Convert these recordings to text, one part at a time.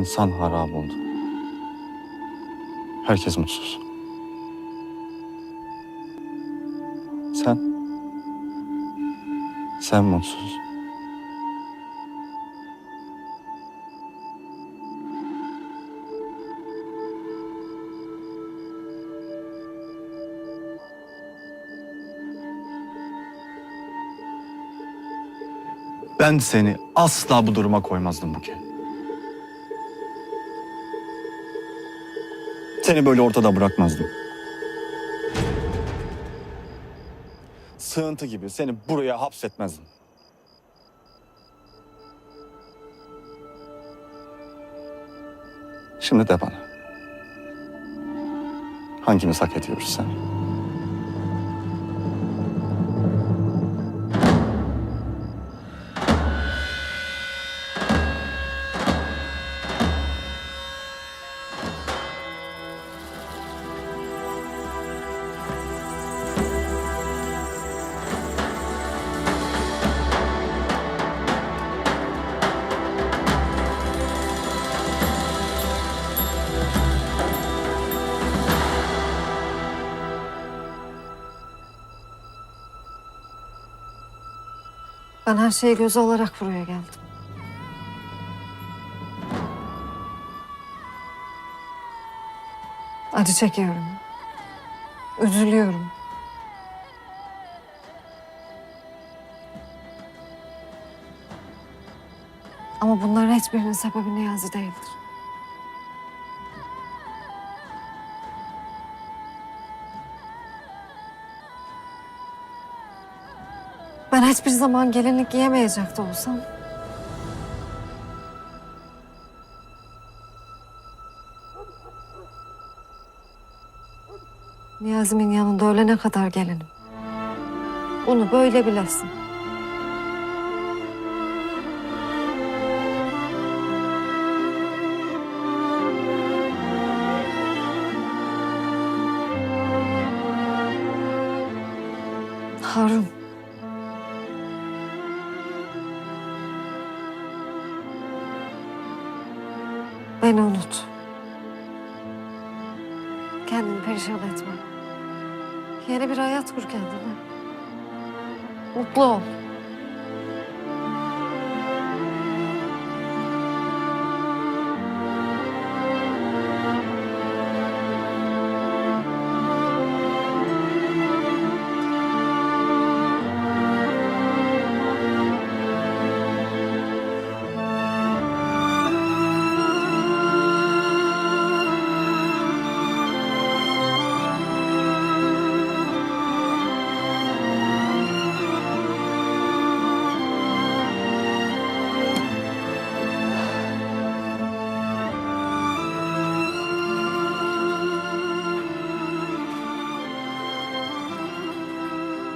insan harap oldu. Herkes mutsuz. Sen? Sen mutsuz. Ben seni asla bu duruma koymazdım Buke. Seni böyle ortada bırakmazdım. Sığıntı gibi seni buraya hapsetmezdim. Şimdi de bana. Hangimiz hak ediyoruz sen? Ben her şeyi göze alarak buraya geldim. Acı çekiyorum. Üzülüyorum. Ama bunların hiçbirinin sebebi Niyazi değildir. Ben hiçbir zaman gelinlik giyemeyecek de olsam... Niyazi'min yanında ölene kadar gelinim. Bunu böyle bilesin. Harun. Beni unut. Kendini perişan etme. Yeni bir hayat kur kendine. Mutlu ol.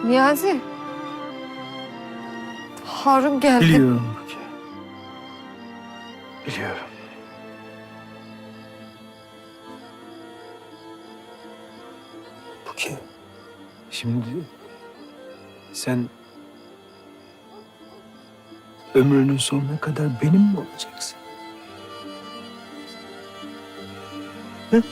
Niyazi. Harun geldi. Biliyorum Buke. Biliyorum. Buke. Şimdi sen ömrünün sonuna kadar benim mi olacaksın? Hı?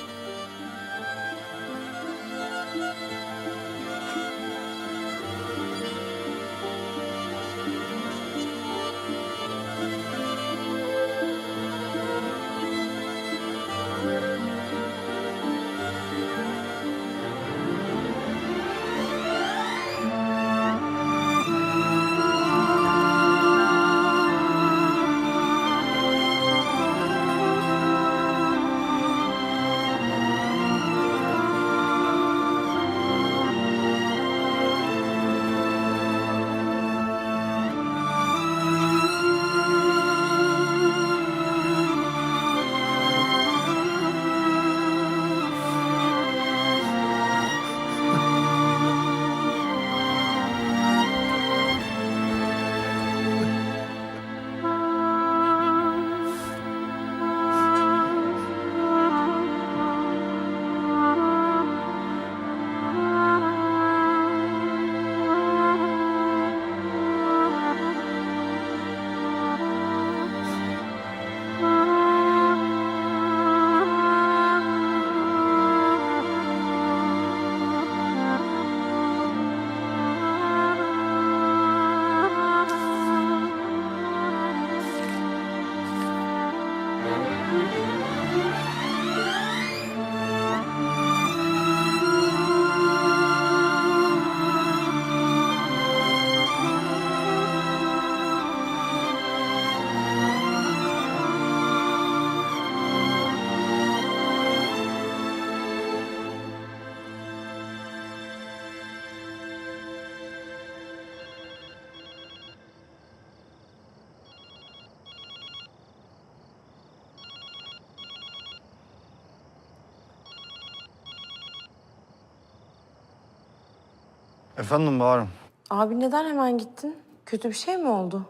Efendim Bahar'ım. Abi neden hemen gittin? Kötü bir şey mi oldu?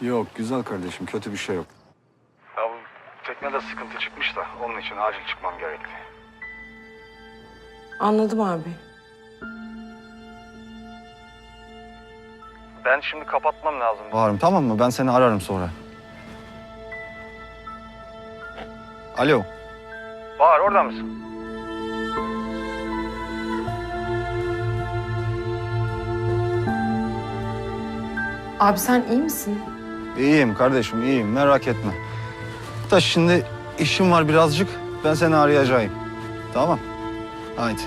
Yok güzel kardeşim kötü bir şey yok. Ya bu teknede sıkıntı çıkmış da onun için acil çıkmam gerekti. Anladım abi. Ben şimdi kapatmam lazım. Bahar'ım tamam mı? Ben seni ararım sonra. Alo. Bahar orada mısın? Abi sen iyi misin? İyiyim kardeşim iyiyim merak etme. Da şimdi işim var birazcık. Ben seni arayacağım. Tamam. Haydi.